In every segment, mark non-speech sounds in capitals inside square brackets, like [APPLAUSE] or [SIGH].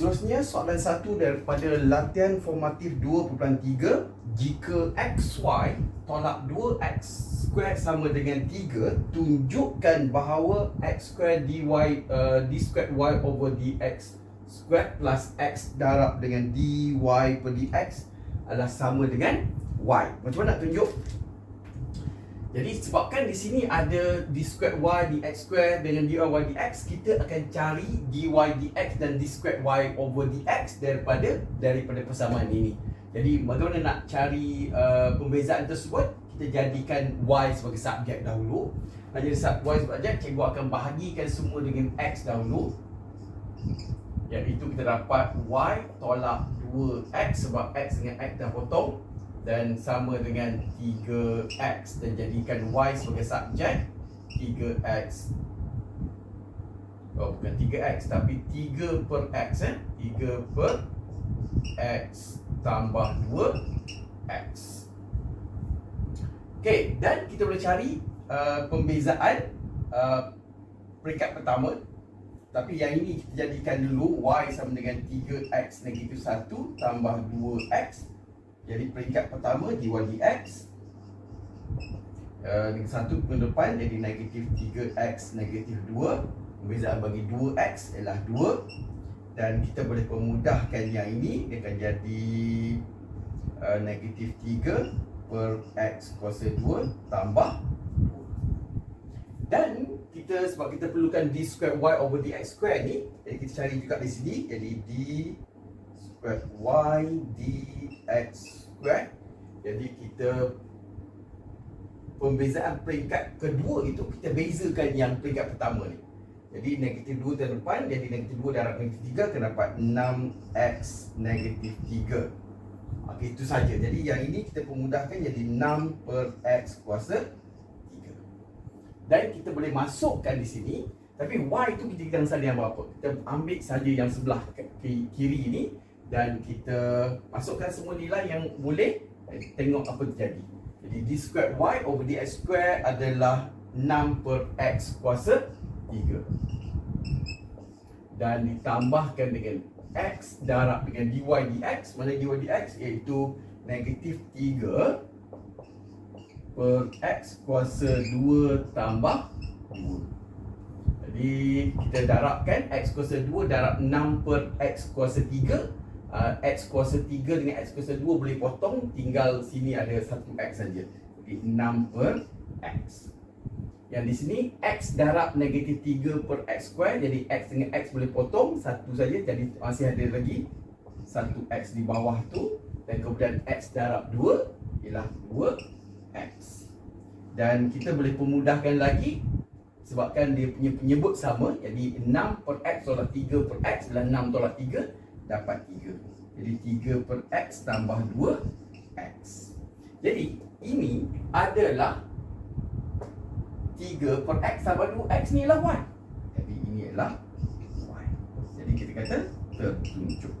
Seterusnya soalan satu daripada latihan formatif 2.3 Jika XY tolak 2X square sama dengan 3 Tunjukkan bahawa X square dy uh, d square y over dx square plus X darab dengan dy per dx adalah sama dengan Y Macam mana nak tunjuk? Jadi sebabkan di sini ada d square y dx square dengan dy dx kita akan cari dy dx dan d square y over dx daripada daripada persamaan ini. Jadi bagaimana nak cari uh, pembezaan tersebut? Kita jadikan y sebagai subjek dahulu. Nak jadi sub y subjek, cikgu akan bahagikan semua dengan x dahulu. Yang itu kita dapat y tolak 2x sebab x dengan x dah potong dan sama dengan 3x dan jadikan y sebagai subjek. 3x oh bukan 3x tapi 3 per x eh. 3 per x tambah 2x Okey, dan kita boleh cari uh, pembezaan uh, peringkat pertama. Tapi yang ini kita jadikan dulu y sama dengan 3x negatif 1 tambah 2x jadi peringkat pertama dy dx uh, satu ke depan jadi negatif 3x negatif 2 Perbezaan bagi 2x ialah 2 Dan kita boleh pemudahkan yang ini Dia akan jadi uh, negatif 3 per x kuasa 2 tambah 2 Dan kita sebab kita perlukan d square y over dx square ni Jadi kita cari juga di sini Jadi d square y dx square jadi kita pembezaan peringkat kedua itu kita bezakan yang peringkat pertama ni. Jadi negatif 2 terdepan jadi negatif 2 darab negatif 3 akan dapat 6x negatif 3 ok itu saja. Jadi yang ini kita pemudahkan jadi 6 per x kuasa 3 dan kita boleh masukkan di sini tapi y itu kita salah yang berapa kita ambil saja yang sebelah kiri ini dan kita masukkan semua nilai yang boleh eh, tengok apa terjadi. Jadi d square y over dx square adalah 6 per x kuasa 3. Dan ditambahkan dengan x darab dengan dy dx. Mana dy dx? Iaitu negatif 3 per x kuasa 2 tambah 2. Jadi kita darabkan x kuasa 2 darab 6 per x kuasa 3 uh, X kuasa 3 dengan X kuasa 2 boleh potong Tinggal sini ada 1X saja. Jadi 6 per X. Yang di sini X darab negatif 3 per X square Jadi X dengan X boleh potong Satu saja Jadi masih ada lagi 1X di bawah tu Dan kemudian X darab 2 Ialah 2X Dan kita boleh pemudahkan lagi Sebabkan dia punya penyebut sama Jadi 6 per X tolak 3 per X adalah 6 tolak 3 dapat 3. Jadi 3 per X tambah 2 X. Jadi ini adalah 3 per X tambah 2 X ni adalah Y. Jadi ini adalah Y. Jadi kita kata tertunjuk.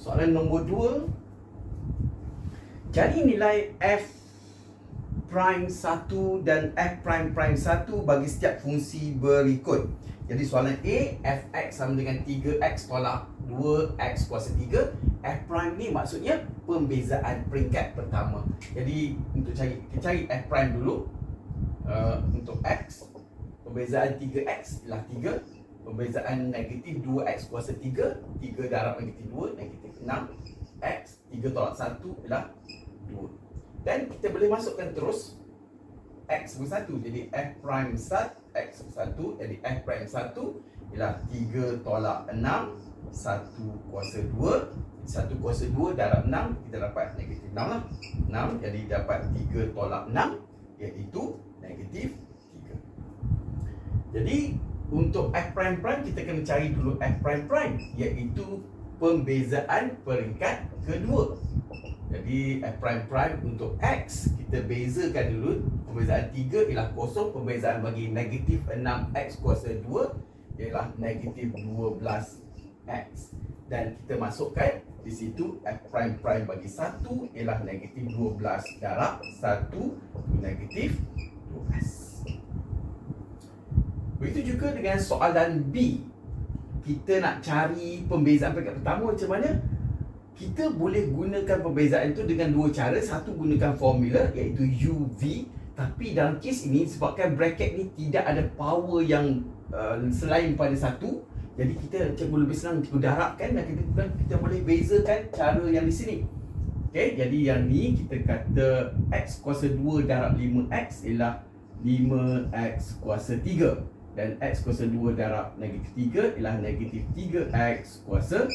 Soalan nombor 2 Cari nilai f prime 1 dan f prime prime 1 bagi setiap fungsi berikut. Jadi soalan A, fx sama dengan 3x tolak 2x kuasa 3. f prime ni maksudnya pembezaan peringkat pertama. Jadi untuk cari kita cari f prime dulu. Uh, untuk x pembezaan 3x ialah 3. Pembezaan negatif 2x kuasa 3, 3 darab negatif 2 negatif 6 x 3 tolak. 1 ialah 2 dan kita boleh masukkan terus x bersatu. Jadi f prime sat x bersatu. Jadi f prime satu ialah 3 tolak 6 1 kuasa 2 1 kuasa 2 darab 6 kita dapat negatif 6 lah. 6 jadi dapat 3 tolak 6 iaitu negatif 3 jadi untuk f prime prime kita kena cari dulu f prime prime iaitu pembezaan peringkat kedua. Jadi f prime prime untuk x kita bezakan dulu pembezaan 3 ialah kosong pembezaan bagi negatif 6x kuasa 2 ialah negatif 12x dan kita masukkan di situ F prime prime bagi 1 ialah negatif 12 darab 1 negatif 12. Begitu juga dengan soalan B. Kita nak cari pembezaan peringkat pertama macam mana? Kita boleh gunakan pembezaan itu dengan dua cara. Satu gunakan formula iaitu UV. Tapi dalam kes ini sebabkan bracket ni tidak ada power yang uh, selain pada satu. Jadi kita cikgu lebih senang cikgu darabkan dan kita, kita boleh bezakan cara yang di sini. Okay, jadi yang ni kita kata X kuasa 2 darab 5X ialah 5X kuasa 3 dan x kuasa 2 darab negatif 3 ialah negatif 3x kuasa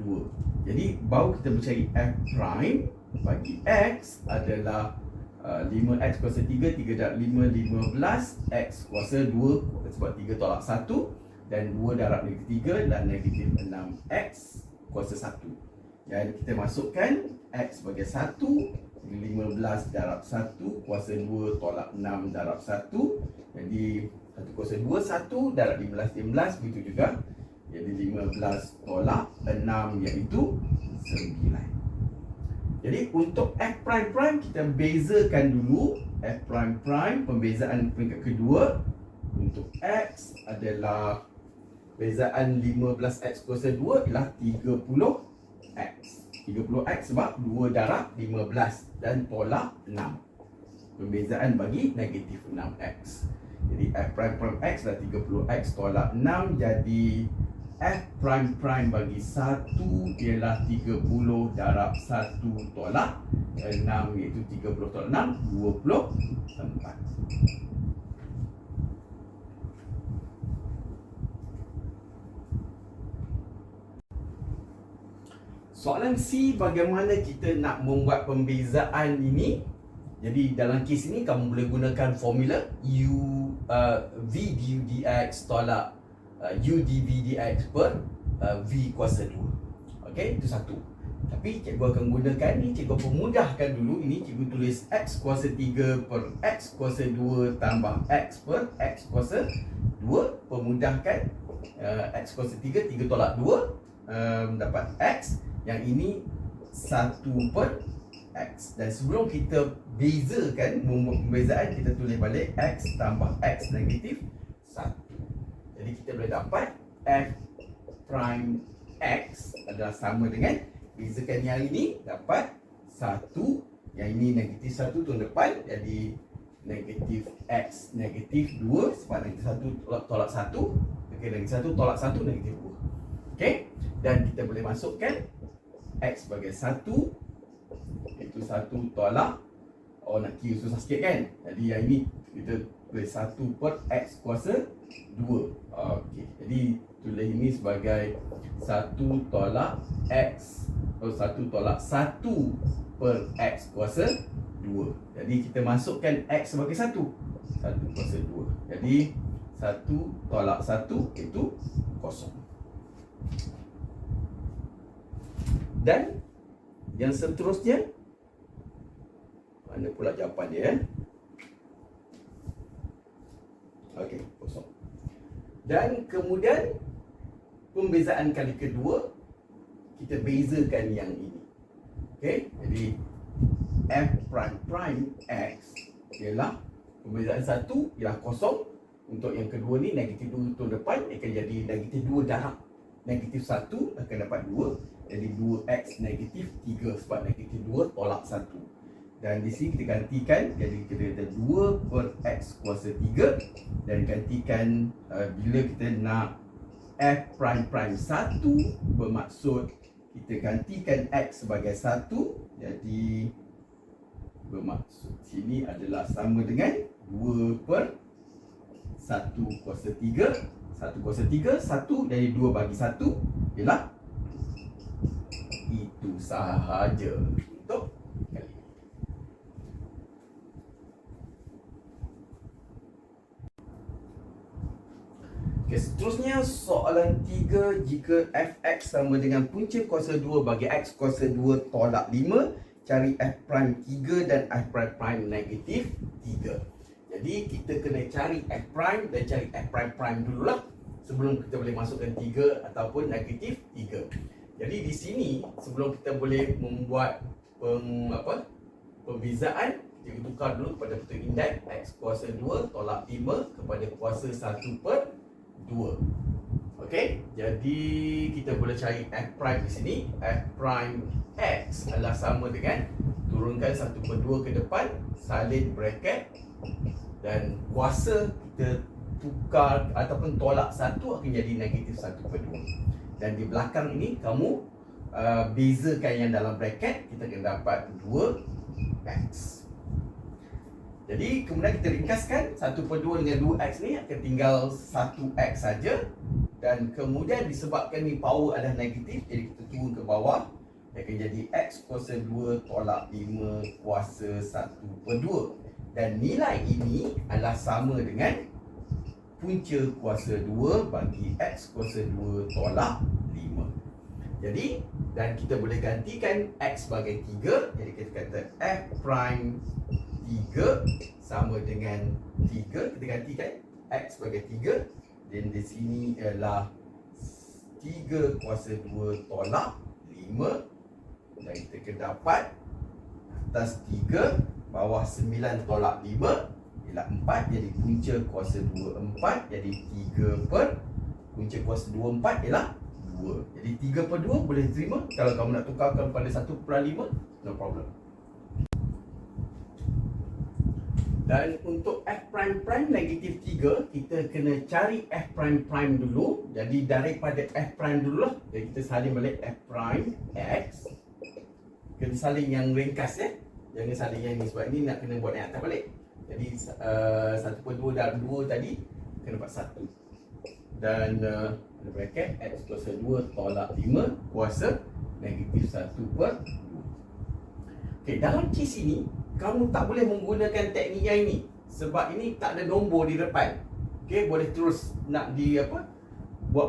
2. Jadi baru kita mencari f prime bagi x adalah uh, 5x kuasa 3 3 darab 5 15 x kuasa 2 sebab 3 tolak 1 dan 2 darab negatif 3 adalah negatif 6x kuasa 1. Dan kita masukkan x sebagai 1 15 darab 1 kuasa 2 tolak 6 darab 1 jadi 1 kuasa 2 1 darab 15 15 begitu juga. Jadi 15 tolak 6 iaitu 9 jadi untuk f prime prime kita bezakan dulu. F prime prime pembezaan peringkat kedua. Untuk x adalah bezaan 15x kuasa 2 ialah 30x 30x sebab 2 darab 15 dan tolak 6 Pembezaan bagi negatif 6x Jadi f prime prime x dah 30x tolak 6 Jadi f prime prime bagi 1 ialah 30 darab 1 tolak 6 iaitu 30 tolak 6 24 Soalan C bagaimana kita nak membuat pembezaan ini? Jadi dalam kes ini kamu boleh gunakan formula U uh, V du dx tolak uh, U dv dx per uh, V kuasa 2. Okey, itu satu. Tapi cikgu akan gunakan ni, cikgu pemudahkan dulu ini cikgu tulis X kuasa 3 per X kuasa 2 tambah X per X kuasa 2 Pemudahkan uh, X kuasa 3, 3 tolak 2 um, Dapat X yang ini satu per X. Dan sebelum kita bezakan Pembezaan kita tulis balik X tambah X negatif 1 Jadi kita boleh dapat F prime X adalah sama dengan Bezakan yang ini dapat 1 Yang ini negatif 1 tu depan Jadi negatif X negatif 2 Sebab negatif 1 tolak, tolak 1 okay, negatif 1 tolak 1 negatif 2 okay? dan kita boleh masukkan X sebagai 1 satu 1 tolak Oh nak kira susah sikit kan? Jadi yang ini kita tulis 1 per X kuasa 2 Okey, jadi tulis ini sebagai 1 tolak X Oh 1 tolak 1 per X kuasa 2 Jadi kita masukkan X sebagai 1 1 kuasa 2 Jadi 1 tolak 1 itu kosong. Dan yang seterusnya mana pula jawapan dia eh? Okey, kosong. Dan kemudian Pembezaan kali kedua Kita bezakan yang ini. Okey, jadi F prime prime X Ialah Pembezaan satu Ialah kosong. Untuk yang kedua ni Negatif dua tu depan Akan jadi negatif dua darab. Negatif satu Akan dapat dua jadi 2x negatif 3 sebab negatif 2 tolak 1 dan di sini kita gantikan jadi kita kata 2 per x kuasa 3 dan gantikan uh, bila kita nak f prime prime 1 bermaksud kita gantikan x sebagai 1 jadi bermaksud sini adalah sama dengan 2 per 1 kuasa 3 1 kuasa 3, 1 dari 2 bagi 1 ialah itu sahaja untuk kali ini. Okay, seterusnya soalan 3 jika fx sama dengan punca kuasa 2 bagi x kuasa 2 tolak 5 cari f prime 3 dan f prime prime negatif 3 jadi kita kena cari f prime dan cari f prime prime dululah sebelum kita boleh masukkan 3 ataupun negatif 3 Jadi di sini sebelum kita boleh membuat pem, apa pembezaan kita tukar dulu pada bentuk indeks x kuasa 2 tolak 5 kepada kuasa 1 per 2 Okey, jadi kita boleh cari f prime di sini. F prime x adalah sama dengan turunkan 1 per 2 ke depan salin bracket dan kuasa kita tukar ataupun tolak 1 akan jadi negatif 1 per 2 dan di belakang ini kamu uh, bezakan yang dalam bracket kita akan dapat 2x jadi kemudian kita ringkaskan 1 per 2 dengan 2x ni akan tinggal 1x saja. Dan kemudian disebabkan ni power adalah negatif jadi kita turun ke bawah. Dia akan jadi x kuasa 2 tolak 5 kuasa 1 per 2 dan nilai ini adalah sama dengan punca kuasa 2 bagi x kuasa 2 tolak 5 jadi dan kita boleh gantikan x sebagai 3 jadi kita kata f prime 3 sama dengan 3 kita gantikan x sebagai 3 dan di sini ialah 3 kuasa 2 tolak 5 dan kita akan dapat atas 3 bawah 9 tolak 5 ialah 4 jadi punca kuasa 2 4 jadi 3 per punca kuasa 2 4 ialah 2 jadi 3 per 2 boleh terima kalau kamu nak tukarkan pada 1 per 5 no problem dan untuk f prime prime negatif 3 kita kena cari f prime prime dulu jadi daripada f prime dulu lah jadi kita salin balik f prime x kena saling yang ringkas ya. Jangan saling yang ni sebab ni nak kena buat yang atas balik. Jadi uh, 1.2 dalam 2 tadi kena buat 1. Dan uh, bracket x kuasa 2 tolak 5 kuasa negatif 1 per 2. Okey, dalam kes ini kamu tak boleh menggunakan teknik yang ini sebab ini tak ada nombor di depan. Okey, boleh terus nak di apa? buat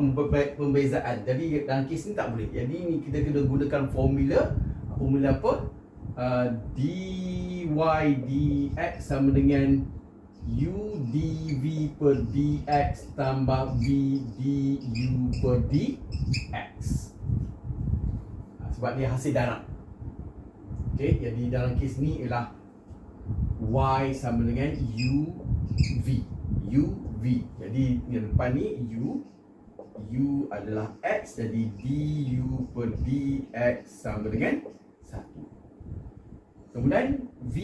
pembezaan. Jadi dalam kes ni tak boleh. Jadi ni kita kena gunakan formula formula apa? Uh, dy dx sama dengan u dv per dx tambah v du per dx. Uh, sebab dia hasil darab. Okey, jadi dalam kes ni ialah y sama dengan u v. u v. Jadi yang depan ni u u adalah x jadi du per dx sama dengan satu. Kemudian V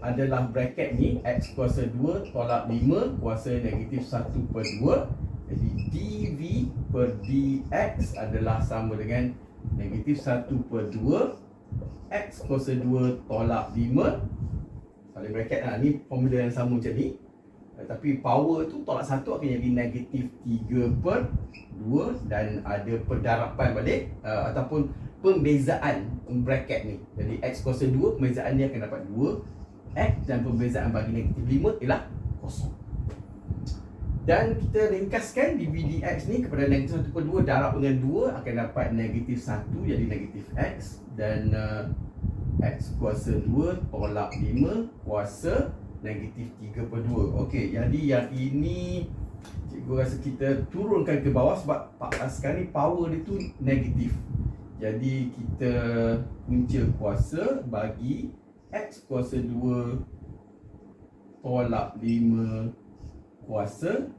adalah bracket ni X kuasa 2 tolak 5 kuasa negatif 1 per 2 Jadi dV per dx adalah sama dengan negatif 1 per 2 X kuasa 2 tolak 5 Saling bracket lah, ni formula yang sama macam ni eh, Tapi power tu tolak 1 akan jadi negatif 3 per 2 Dan ada pendarapan balik uh, Ataupun pembezaan bracket ni. Jadi x kuasa 2, pembezaan dia akan dapat 2 x dan pembezaan bagi negatif 5 ialah kosong. Dan kita ringkaskan dv dx ni kepada negatif 1 per 2 darab dengan 2 akan dapat negatif 1 jadi negatif x dan uh, x kuasa 2 tolak 5 kuasa negatif 3 per 2. Okey, jadi yang ini cikgu rasa kita turunkan ke bawah sebab sekarang ni power dia tu negatif. Jadi kita punca kuasa bagi X kuasa 2 tolak 5 kuasa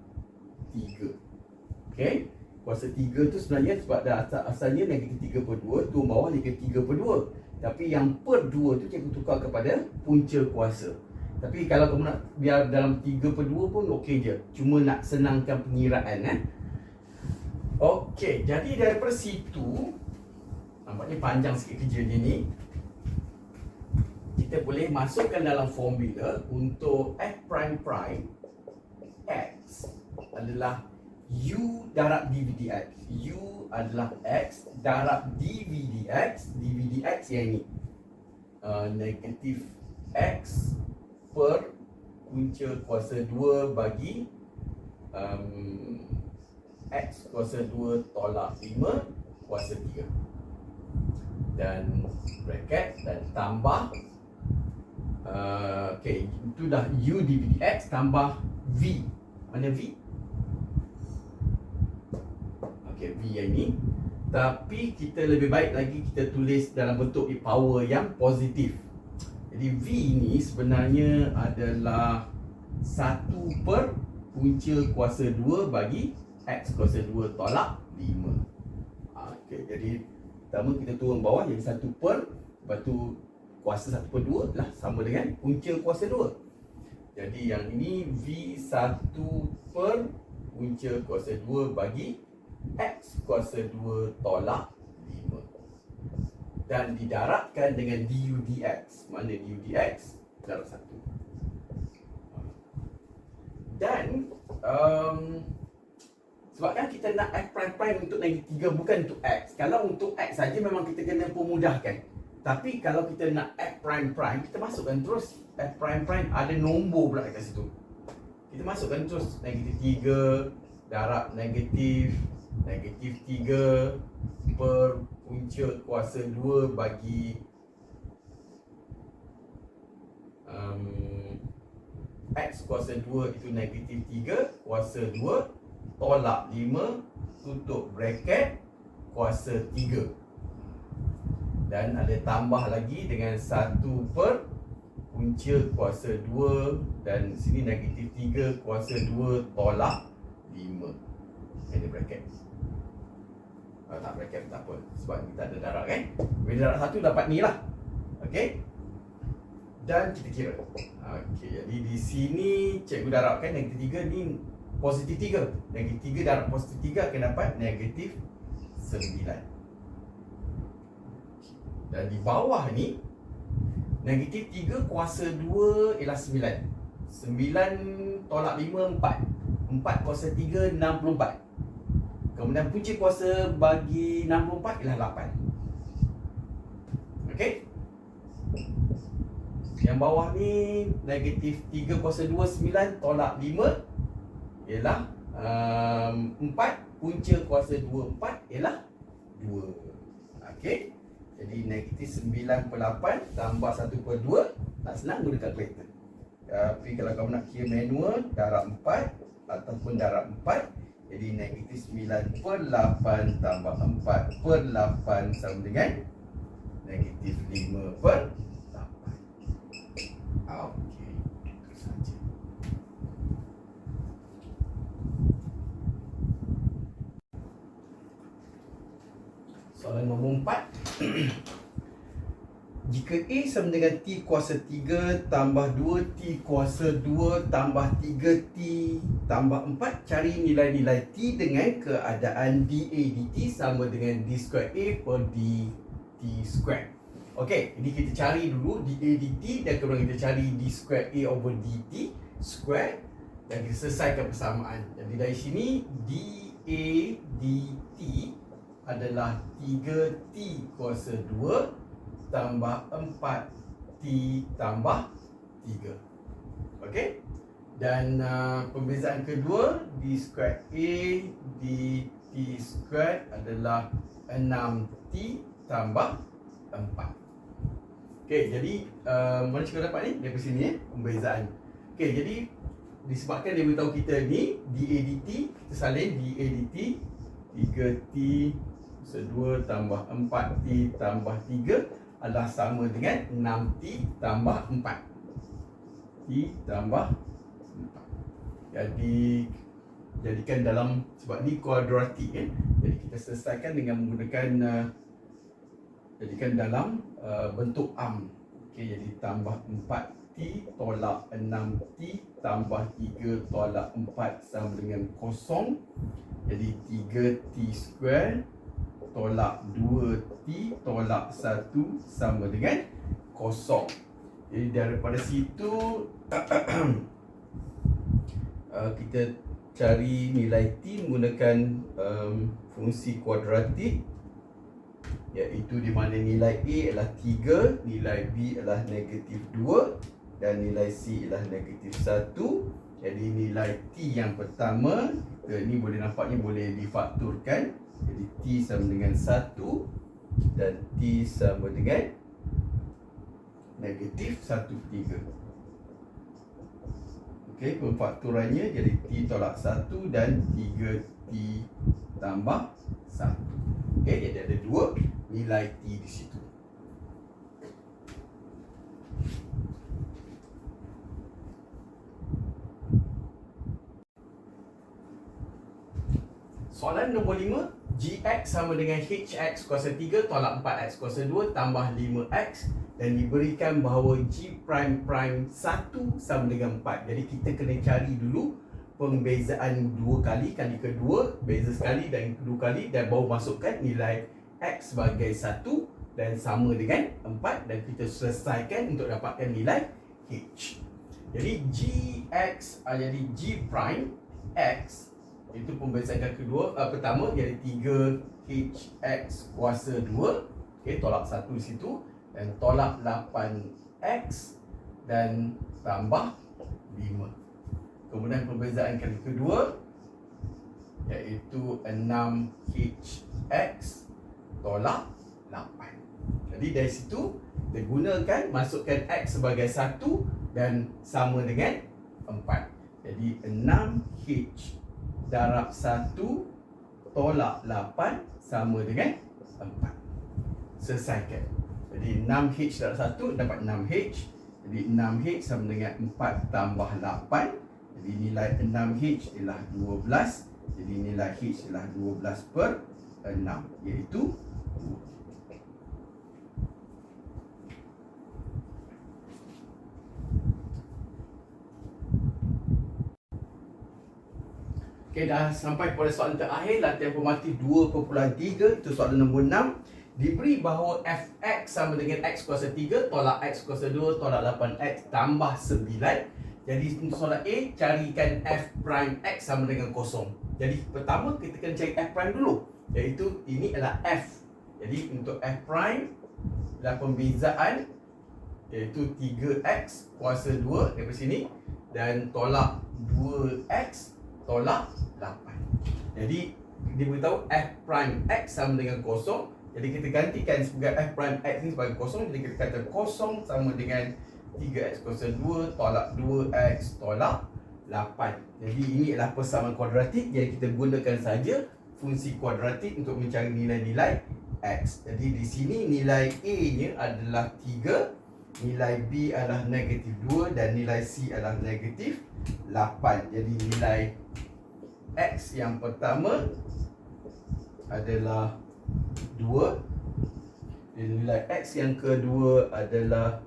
3 Okay Kuasa 3 tu sebenarnya sebab dah asal asalnya negatif 3 per 2 Tu bawah negatif 3 per 2 Tapi yang per 2 tu cikgu tukar kepada punca kuasa. Tapi kalau kamu nak biar dalam 3 per 2 pun okey je. Cuma nak senangkan pengiraan eh. Okey, jadi daripada situ Nampaknya panjang sikit kerja dia ni Kita boleh masukkan dalam formula Untuk f prime prime X adalah U darab dv dx U adalah X darab dv dx dv dx yang ini. Uh, Negatif X per punca kuasa 2 bagi um, X kuasa 2 tolak 5 kuasa 3 dan bracket dan tambah uh, okay itu dah u dv dx tambah v. Mana v okay v yang ni Tapi kita lebih baik lagi kita tulis dalam bentuk power yang positif. Jadi V ni sebenarnya adalah 1 per punca kuasa 2 bagi X kuasa 2 tolak 5. Ha, okay, jadi pertama kita turun bawah jadi 1 per lepas tu kuasa 1 per 2 lah sama dengan punca kuasa 2. Jadi yang ini V1 per punca kuasa 2 bagi X kuasa 2 tolak 5 Dan didaratkan dengan du dx Mana du dx? Darat 1 Dan um, Sebabkan kita nak F prime prime untuk negatif 3 bukan untuk X. Kalau untuk X saja memang kita kena pemudahkan. Tapi kalau kita nak F prime prime Kita masukkan terus F prime prime. Ada nombor pula kat situ. Kita masukkan terus negatif 3 Darab negatif negatif 3 per punca kuasa 2 bagi um, X kuasa 2 itu negatif 3 kuasa 2 tolak 5 tutup bracket kuasa 3 dan ada tambah lagi dengan 1 per punca kuasa 2 dan sini negatif 3 kuasa 2 tolak 5 ada bracket uh, tak bracket tak apa sebab kita ada darab kan? Bila darab satu dapat ni lah. Ok dan kita kira. Ok jadi di sini cikgu darabkan negatif tiga ni positif tiga. Negatif tiga darab positif tiga akan dapat negatif sembilan. Dan di bawah ni negatif tiga kuasa dua ialah sembilan. Sembilan tolak lima empat. Empat kuasa tiga enam puluh empat Kemudian punca kuasa bagi 64 ialah 8 Okey? Yang bawah ni Negatif 3 kuasa 2 9 tolak 5 Ialah um, 4 Punca kuasa 2 4 ialah 2 Okey? Jadi negatif 9 per 8 Tambah 1 per 2 Tak senang guna kalkulator. Tapi kalau kamu nak kira manual Darab 4 Ataupun darab 4 jadi negatif 9 per 8 tambah 4 per 8 sama dengan negatif 5 per 8. Okey. Soalan nombor 4. Jika A sama dengan T kuasa 3 tambah 2T kuasa 2 tambah 3T tambah 4 Cari nilai-nilai T dengan keadaan dA dt sama dengan D square A per dt square. Okey, jadi kita cari dulu dA dt dan kemudian kita cari D square A over dt square Dan kita selesaikan persamaan. Jadi dari sini dA dt adalah 3T kuasa 2 tambah 4 T tambah 3 Okey? Dan uh, pembezaan kedua D square A D T square adalah 6T tambah 4 Okey jadi uh, Mana cikgu dapat ni? Dari sini eh Pembezaan. Okey jadi Disebabkan dia beritahu kita ni DADT Kita salin DADT 3T Sedua tambah 4T tambah 3 adalah sama dengan 6T tambah 4 T tambah 4 Jadi Jadikan dalam Sebab ni kuadratik kan Jadi kita selesaikan dengan menggunakan uh, Jadikan dalam uh, Bentuk am. Okay, Jadi tambah 4T tolak 6T Tambah 3 tolak 4 Sama dengan kosong. Jadi 3T square tolak 2T tolak 1 sama dengan kosong. Jadi daripada situ [CLEARS THROAT] uh, kita cari nilai T menggunakan um, fungsi kuadratik iaitu di mana nilai A adalah 3, nilai B adalah negatif 2 dan nilai C adalah negatif 1. Jadi nilai T yang pertama, kita ni boleh nampaknya boleh difakturkan jadi T sama dengan 1 Dan T sama dengan Negatif 1 per 3 Okey, pemfakturannya jadi T tolak 1 dan 3T tambah 1 Okay, jadi ada dua nilai T di situ. Soalan nombor 5 Gx sama dengan Hx kuasa 3 tolak 4x kuasa 2 tambah 5x dan diberikan bahawa G prime prime 1 sama dengan 4 Jadi kita kena cari dulu pembezaan dua kali kali kedua beza sekali dan kedua kali dan baru masukkan nilai x sebagai 1 dan sama dengan 4 dan kita selesaikan untuk dapatkan nilai h. Jadi Gx uh, jadi G prime x itu pembezaan kedua uh, pertama jadi 3 hx kuasa 2 okey tolak 1 di situ dan tolak 8x dan tambah 5 kemudian pembezaan kali kedua iaitu 6hx tolak 8 jadi dari situ kita gunakan masukkan x sebagai 1 dan sama dengan 4 jadi 6h darab 1 tolak 8 sama dengan 4. Selesaikan. Jadi 6H darab 1 dapat 6H. Jadi 6H sama dengan 4 tambah 8. Jadi nilai 6H ialah 12. Jadi nilai H ialah 12 per 6 iaitu 2. Okay, dah sampai pada soalan terakhir latihan formatif 2.3 itu soalan nombor 6 diberi bahawa fx sama dengan x kuasa 3 tolak x kuasa 2 tolak 8x tambah 9 jadi soalan A carikan f prime x sama dengan kosong. Jadi pertama kita kena cari f prime dulu iaitu ini adalah f. Jadi untuk f prime adalah pembezaan iaitu 3x kuasa 2 dari sini dan tolak 2x tolak 8 Jadi dia beritahu f prime x sama dengan kosong. Jadi kita gantikan sebagai f prime x ni sebagai kosong. Jadi kita kata kosong sama dengan 3x kuasa 2 tolak 2x tolak 8 Jadi ini adalah persamaan kuadratik Jadi kita gunakan saja fungsi kuadratik untuk mencari nilai-nilai x. Jadi di sini nilai a nya adalah 3 Nilai B adalah negatif 2 dan nilai C adalah negatif 8 Jadi nilai X yang pertama adalah 2 dan nilai X yang kedua adalah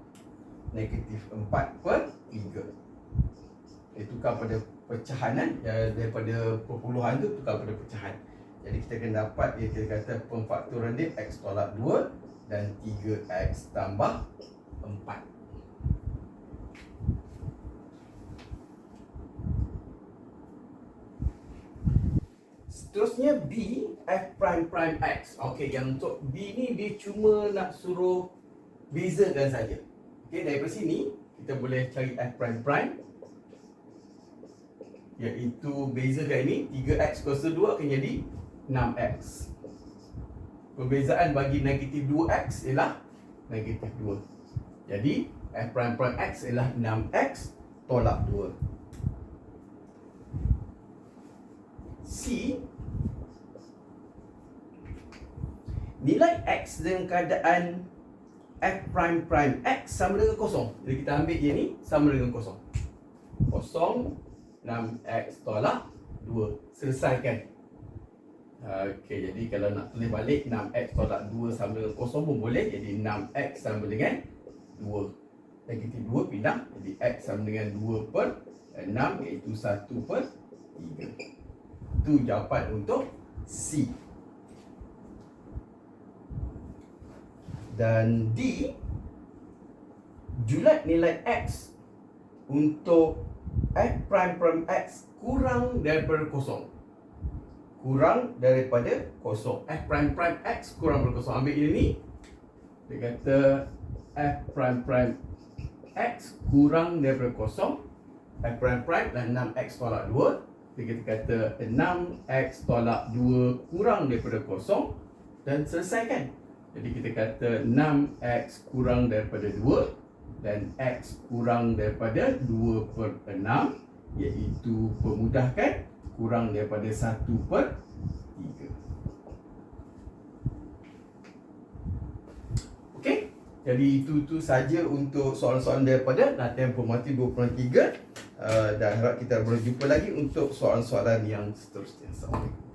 negatif 4 per 3 Dia tukar pada pecahan kan? Ya, Daripada perpuluhan tu tukar pada pecahan. Jadi kita akan dapat dia kata pemfaktoran dia X tolak 2 dan 3X tambah 4 Seterusnya B F prime prime X. Okey, yang untuk B ni dia cuma nak suruh bezakan saja. Okey, daripada sini kita boleh cari F prime prime. Iaitu bezakan ini 3X kuasa 2 akan jadi 6X Perbezaan bagi negatif 2X ialah negatif 2 Jadi F prime prime X ialah 6X tolak 2 C nilai x dengan keadaan f prime prime x sama dengan kosong. Jadi kita ambil dia ni sama dengan kosong. Kosong 6x tolak 2. Selesaikan. Okey, jadi kalau nak tulis balik 6x tolak 2 sama dengan kosong pun boleh. Jadi 6x sama dengan 2. Negatif 2 pindah. Jadi x sama dengan 2 per 6 iaitu 1 per 3. Itu jawapan untuk C. dan D julat nilai X untuk F prime prime X kurang daripada kosong kurang daripada kosong F prime prime X kurang daripada kosong ambil ini dia kata F prime prime X kurang daripada kosong. F prime prime dan 6X tolak 2 dia kata, kata 6X tolak 2 kurang daripada kosong dan selesaikan. Jadi kita kata 6x kurang daripada 2 dan x kurang daripada 2 per 6 iaitu pemudahkan kurang daripada 1 per 3. Jadi itu tu saja untuk soalan-soalan daripada latihan formatif 2.3 uh, dan harap kita boleh jumpa lagi untuk soalan-soalan yang seterusnya. Assalamualaikum.